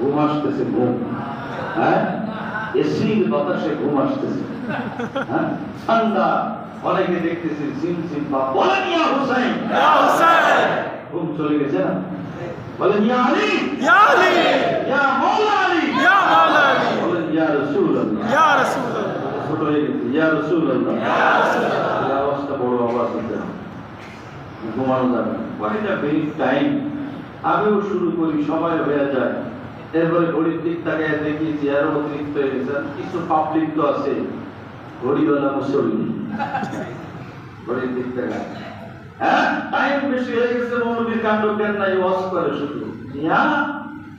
ঘুম আসতেছে ঘুম। হ্যাঁ? বাতাসে ঘুম আসতেছে। হ্যাঁ? ঠান্ডা অনেকে সিম সিম বা ইয়া ঘুম চলে গেছে না? আলী। ইয়া আলী। ইয়া আলী। ইয়া আলী। ইয়া রাসূলুল্লাহ। ইয়া রাসূলুল্লাহ। ছোট হয়ে গেছে। ইয়া রাসূলুল্লাহ। ইয়া রাসূলুল্লাহ। বড় আওয়াজ হচ্ছে। ঘুমানো যাবে ইজ দ্য টাইম আমিও শুরু করি সবাই হয়ে যায়। এরপরে ঘড়ির দিক তাকায় দেখি আরও অতিরিক্ত হয়ে গেছে। কিছু পাবলিক তো আছে। ঘড়িওয়ালা মুসল্লি। ঘড়ির দিক তাকায়। হ্যাঁ? টাইম বেশি হয়ে গেছে মৌলবীর কাণ্ড কেন নাই? ওয়াজ করে শুধু। ইয়া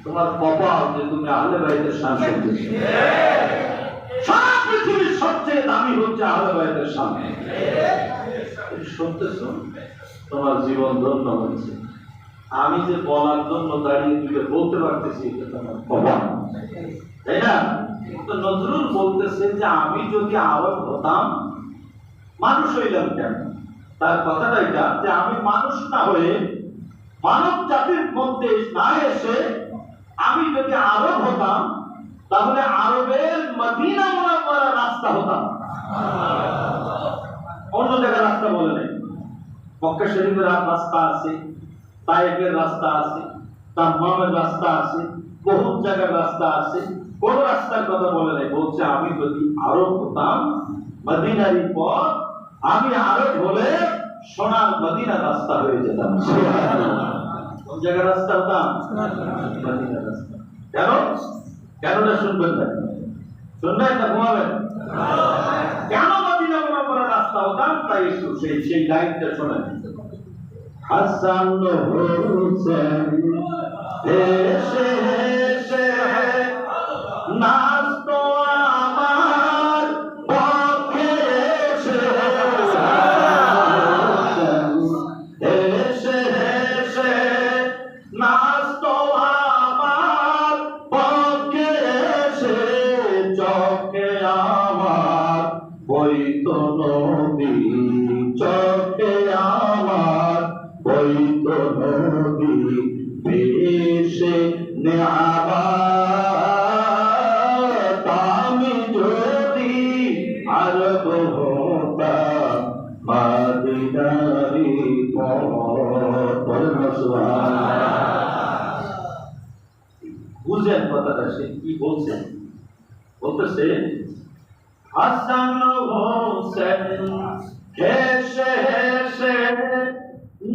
তোমার যে তুমি আহলে বাইতের সামনে সারা পৃথিবীর সবচেয়ে দামি হচ্ছে আহলে বাইতের সামনে। শুনতেছ? তোমার জীবন ধন্য হচ্ছে। আমি যে বলার জন্য দাঁড়িয়ে দিলে বলতে পারতেছি তাই না? তো নজরুল বলতেছে যে আমি যদি আরব হতাম, মানুষ হইলাম কেন? তার কথাটা এটা যে আমি মানুষ না হয়ে মানব জাতির মধ্যে না এসে আমি যদি আরব হতাম, তাহলে আরবের মদিনা মোনাম্মরা রাস্তা হতাম। অন্য জায়গায় রাস্তা বলে নাই। মক্কা শরীফের রাস্তা আছে। তাইফের রাস্তা আছে তাম্মামের রাস্তা আছে বহু জায়গার রাস্তা আছে। কোন রাস্তার কথা বলে নাই বলছে আমি যদি আরব হতাম মদিনারি পর আমি আরব হলে সোনার মদিনা রাস্তা হয়ে যেতাম। কোন জায়গার রাস্তা হতাম মদিনা রাস্তা। কেন? কেনটা শুনবেন না? শুনবেন না ঘুমাবেন? কেন মদিনা মোনাম্মরা রাস্তা হতাম তাই সেই সেই লাইনটা শোনেন। হাসান হোসেন নবী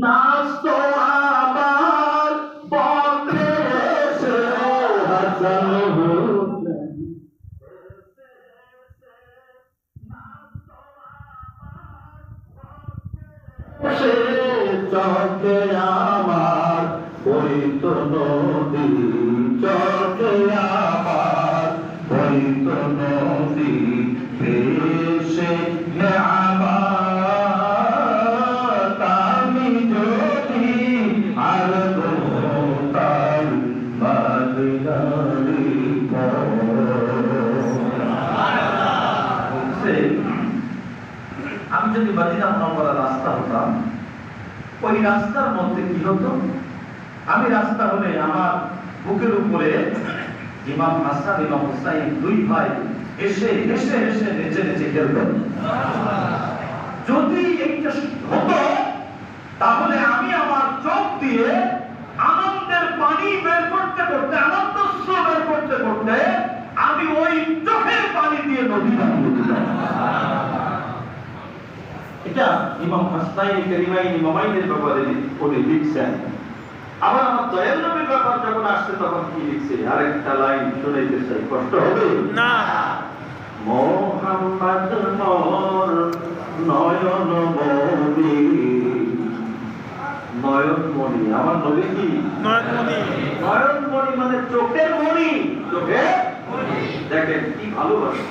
নাচতো যদি মদিনা মনোবরা রাস্তা হতাম, ওই রাস্তার মধ্যে কি হতো? আমি রাস্তা হলে আমার বুকের উপরে ইমাম হাসান, ইমাম হুসাইন দুই ভাই এসে এসে এসে নেচে নেচে খেলতেন যদি এইটা হতো, তাহলে আমি আমার চোখ দিয়ে আনন্দের পানি বের করতে করতে, আনন্দ বের করতে করতে, আমি ওই চোখের পানি দিয়ে নদী বানিয়ে দিতাম। এটা ইমাম হাসনাইন কারিমাইন ইমামাইনের ব্যাপারে উনি লিখছেন। আবার আমার দয়াল নবীর ব্যাপার যখন আসছে তখন কি লিখছে? আরেকটা লাইন শুনাইতে চাই কষ্ট হবে? না। মোহাম্মদ মোর নয়ন মনি নয়ন মনি আমার নবী কি? নয়নমণি নয়ন মনি মানে চোখের মণি। চোখে দেখেন কি ভালোবাসা।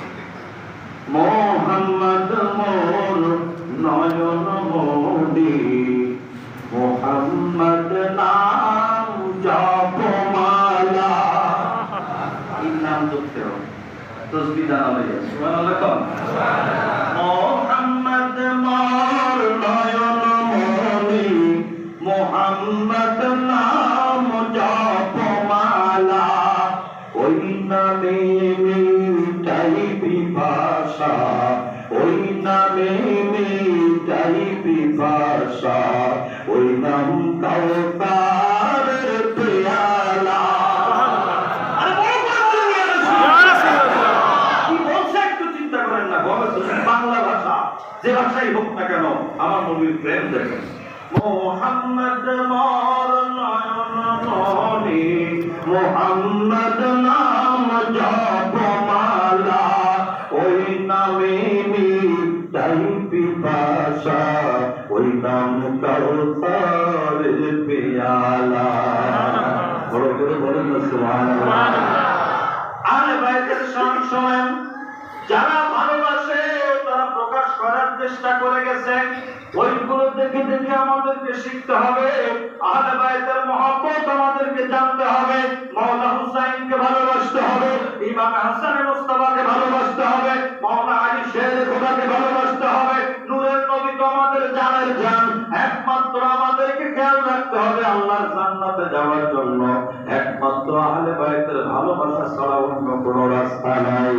মোহাম্মদ মোর নয়ন মোদি মোহাম্মদ নাম জপমালা এই নাম জপতে হবে তসবি দানা যাচ্ছে সুবহানাল্লাহ বাংলা ভাষা যে ভাষাই হোক না কেন আমার নবীর প্রেম দেখেন। মোহাম্মদ মোর নয়ন মনি মোহাম্মদ নাম জপমালা ওই নামে মিটাই পিপাসা ওই নাম কাউসারের পেয়ালা। বড় করে বলেন সুবহানাল্লাহ। বাইতের শোনেন যারা করার চেষ্টা করে গেছে। ওইগুলো দেখে দেখে আমাদেরকে শিখতে হবে। আহলে বাইতের মহব্বত আমাদেরকে জানতে হবে। মাওলা হুসাইনকে ভালোবাসতে হবে। ইমাম হাসান মুস্তাফাকে ভালোবাসতে হবে। মাওলা আলী শের খোদাকে ভালোবাসতে হবে। নূরের নবী তো আমাদের জানের জান। একমাত্র আমাদেরকে খেয়াল রাখতে হবে আল্লাহর জান্নাতে যাওয়ার জন্য। একমাত্র আহলে বাইতের ভালোবাসা ছাড়া অন্য কোনো রাস্তা নাই।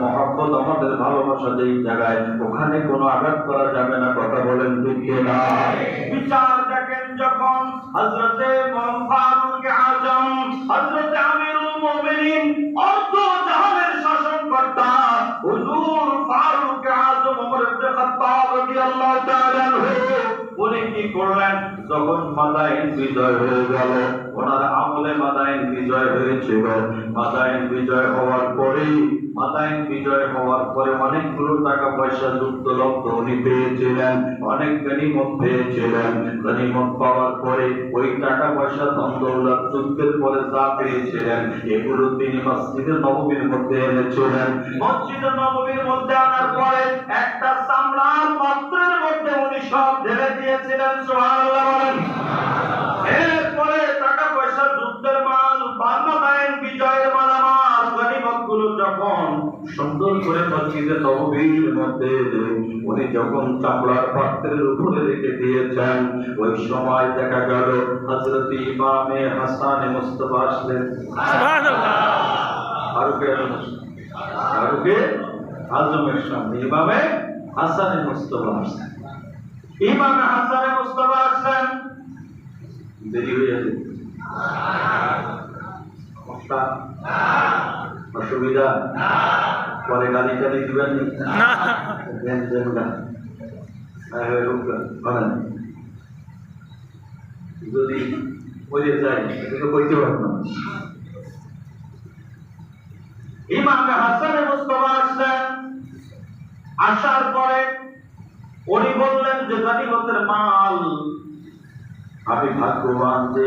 মহব্বত আমাদের ভালোবাসা যেই জায়গায়, ওখানে কোনো আঘাত করা যাবে না, কথা বলেন ঠিক না বিচার দেখেন যখন ফারুক আজম আমিরুল মুমিনিন, অর্ধ জাহানের শাসনকর্তা হুজুর ফারুক আজম ইবনে খাত্তাব রাদিয়াল্লাহু তাআলা উনি কি করলেন? যখন মাদাইন বিজয় হয়ে গেল, ওনার আমলে মাদাইন বিজয় হয়েছিল। মাদাইন বিজয় হওয়ার পরে মাদাইন বিজয় হওয়ার পরে অনেকগুলো টাকা পয়সা যুক্ত লব্ধ উনি পেয়েছিলেন, অনেক গনিমত পেয়েছিলেন। গনিমত পাওয়ার পরে ওই টাকা পয়সা ধন দৌলত যুদ্ধের পরে যা পেয়েছিলেন, এগুলো তিনি মসজিদের নবমীর মধ্যে এনেছিলেন। মসজিদের নবমীর মধ্যে আনার পরে একটা চামড়ার পাত্রের মধ্যে উনি সব ঢেলে দিয়েছিলেন, সুবহানাল্লাহ বলেন। এরপরে টাকা পয়সা যুদ্ধের মাল বান্দাদায়ন বিজয়ের গনিমতগুলো যখন সুন্দর করে মসজিদে নববীর মধ্যে উনি যখন চামড়ার পাত্রের উপরে রেখে দিয়েছেন ওই সময় দেখা গেল হযরত ইমামে হাসানে মুস্তাফা আসলেন। ফারুকে আজমের সামনে ইমামে হাসানে মুস্তাফা আসলেন। ইমামে হাসানে মুস্তাফা আসলেন। দেরি হয়ে যাবে অসুবিধা? পরে গালি টালি দিবেন হ্যাঁ বলেন। যদি বলে পারব না। ইমামে হাসানে মুস্তফা আসলেন। আসার পরে উনি বললেন যে গনিমতের মাল। আমি ভাগ্যবান যে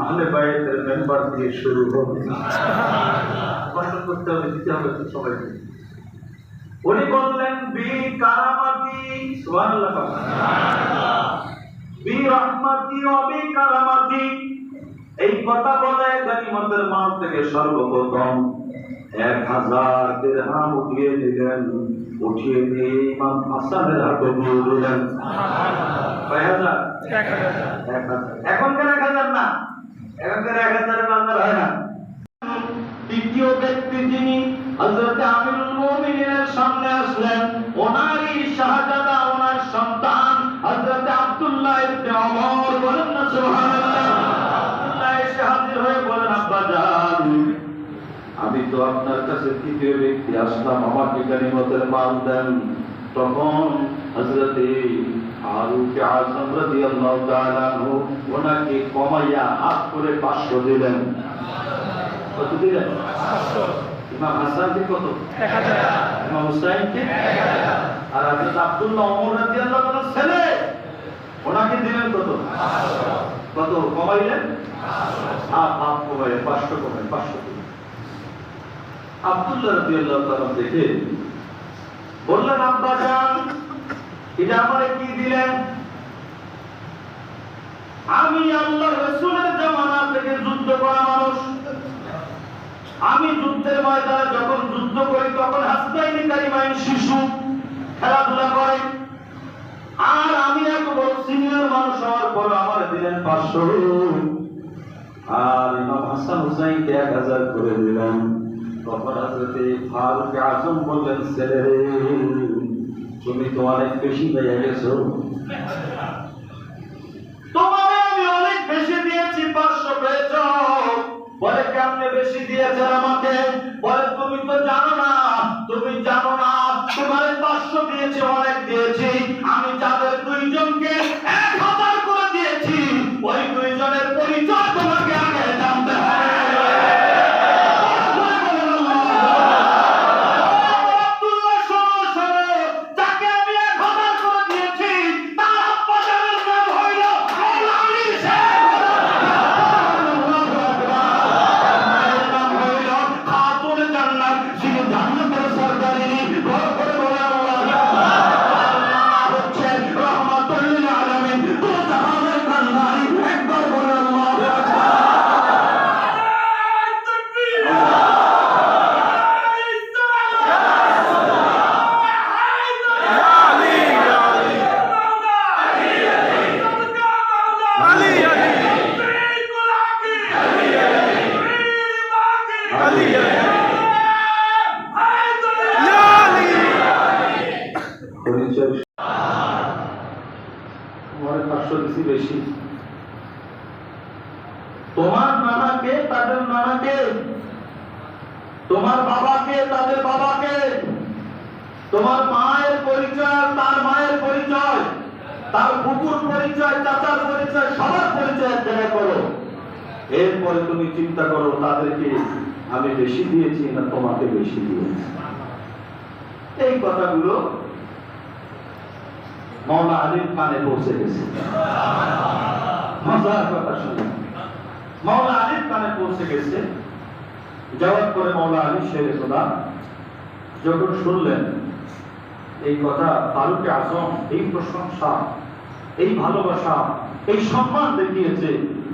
আহলে বাইতের মেম্বার দিয়ে শুরু হবে করতে হবে দিতে হবে সবাইকে। উনি বললেন বি কারামাতি সুবহানাল্লাহ। বি রহমাতি ও বি কারামাতি। এই কথা বলে গনিমতের মাল থেকে সর্বপ্রথম এক হাজার দিরহাম উঠিয়ে দিলেন। উঠিয়ে দিয়ে ইমাম হাসানের হাতে দিয়ে দিলেন। কয় হাজার? এক হাজার। এক হাজার। এখনকার এক হাজার না? এখনকার এক হাজারের বাজার হয় না? দ্বিতীয় ব্যক্তি যিনি হযরত আমিরুল মুমিনের সামনে আসলেন, ওনারই শাহজাদা ওনার সন্তান হযরত আব্দুল্লাহ ইবনে ওমর। বলেন না, সুবহানাল্লাহ। আব্দুল্লাহ এসে হাজির হয়ে বলেন আব্বা জান, আমি তো আপনার কাছে তৃতীয় ব্যক্তি আসলাম আমাকে গানিমতের মাল দেন। তখন হজরতে ফারুক আজম রাদিয়াল্লাহু তাআলা ওনাকে কমাইয়া হাত করে 500 দিলেন। আব্দুল্লাহ ওমর রাদিয়াল্লাহু তাআলার ছেলে। ওনাকে দিলেন কত? কত কমাইলেন? হাত হাত কমাইলেন 500 কমাইলেন 500 আব্দুল্লাহ রাদিয়াল্লাহু তাআলা দেখে বললেন, আব্বা এটা আমারে কি দিলেন? আমি আল্লাহ রসুলের জামানা থেকে যুদ্ধ করা আমি যুদ্ধের ময়দানে যখন যুদ্ধ করি, তখন হাসপাইনি কারিমাইন শিশু, খেলাধুলা করে। আর আমি বড় সিনিয়র মানুষ হওয়ার পর আমার দিলেন পাঁচশো। আর ইমাম হাসান হুসাইনকে এক হাজার করে দিলেন। তখন হাজরতে ফারুক আজম বললেন ছেলে তুমি তো অনেক বেশি পেয়ে গেছো। বেশি দিয়েছেন আমাকে। বলে, তুমি তো জানো না, তুমি জানো না, তোমার পাঁচশো দিয়েছি, অনেক দিয়েছি। আমি যাদের এরপরে তুমি চিন্তা করো, তাদেরকে আমি বেশি দিয়েছি না তোমাকে বেশি দিয়েছি। এই কথাগুলো মৌলা আলীর কানে পৌঁছে গেছে। মজার কথা শুনে মৌলা আলীর কানে পৌঁছে গেছে। যাওয়ার পরে মৌলা আলী শেরে খোদা যখন শুনলেন, এই কথা ফারুকে আজম এই প্রশংসা, এই ভালোবাসা, এই সম্মান দেখিয়েছে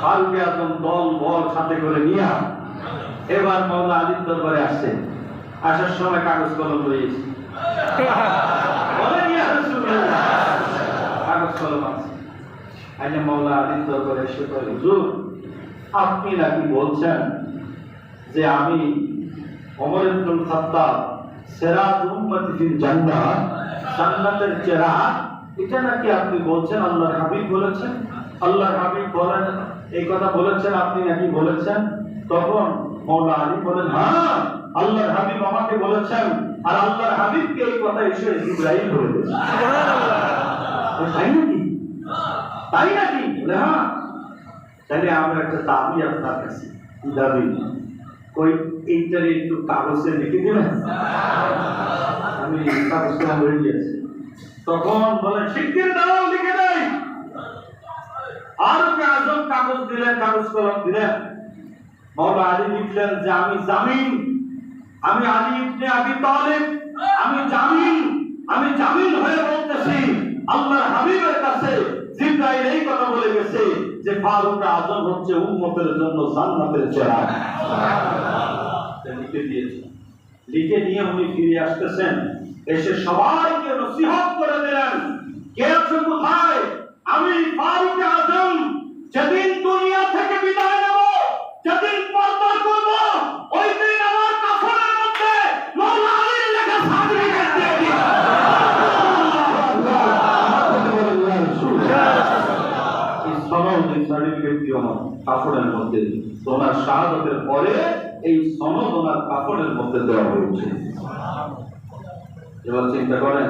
ফারুক আজম দল বল সাথে করে নিয়ে এবার মৌলা আলীর দরবারে আসছে। আসার সময় কাগজ কলম রয়েছে। কাগজ কলম আছে। দরবারে বলে আপনি নাকি বলছেন যে আমি জান্নাতের চেরাগ? এটা নাকি আপনি বলছেন, আল্লাহর হাবিব বলেছেন? আল্লাহর হাবিব বলেন এই কথা বলেছেন আপনি নাকি বলেছেন? তখন মৌলা আলী বলেন হ্যাঁ আল্লাহর হাবিব আমাকে বলেছেন আর আল্লাহর হাবিবকে এই কথা এসে ইব্রাহিম বলে তাই নাকি? তাই নাকি? বলে হ্যাঁ। তাহলে আমরা একটা দাবি আপনার কাছে দাবি? ওই এইটারে একটু কাগজে লিখে দিবেন? আমি কাগজটা হয়ে গেছে তখন বলে শিগগির দাও লিখে দেয়। আর কে আজম কাগজ দিলেন, কাগজ কলম দিলেন। আলী লিখলেন যে, আমি জামিন, আমি আলী ইবনে আবি আমি জামিন আমি জামিন হয়ে বলতেছি, আল্লাহর হাবিবের কাছে জিব্রাইল এই কথা বলে গেছে যে ফারুক আজম হচ্ছে উম্মতের জন্য জান্নাতের চেহারা। লিখে দিয়েছে লিখে নিয়ে উনি ফিরে আসতেছেন। এসে সবাইকে নসিহত করে দিলেন। কে আছে কোথায় আমি ফারুক আজম যেদিন দুনিয়া থেকে বিদায় নেব যেদিন পর্দা করব ওই দিন আমার কাফনের মধ্যে মৌলা আলীর লেখা সার্টিফিকেট দিয়ে দিন এই সনদ এই সার্টিফিকেট দিয়ে আমার কাপড়ের মধ্যে ওনার শাহাদতের পরে এই দেওয়া হয়েছে। এবার চিন্তা করেন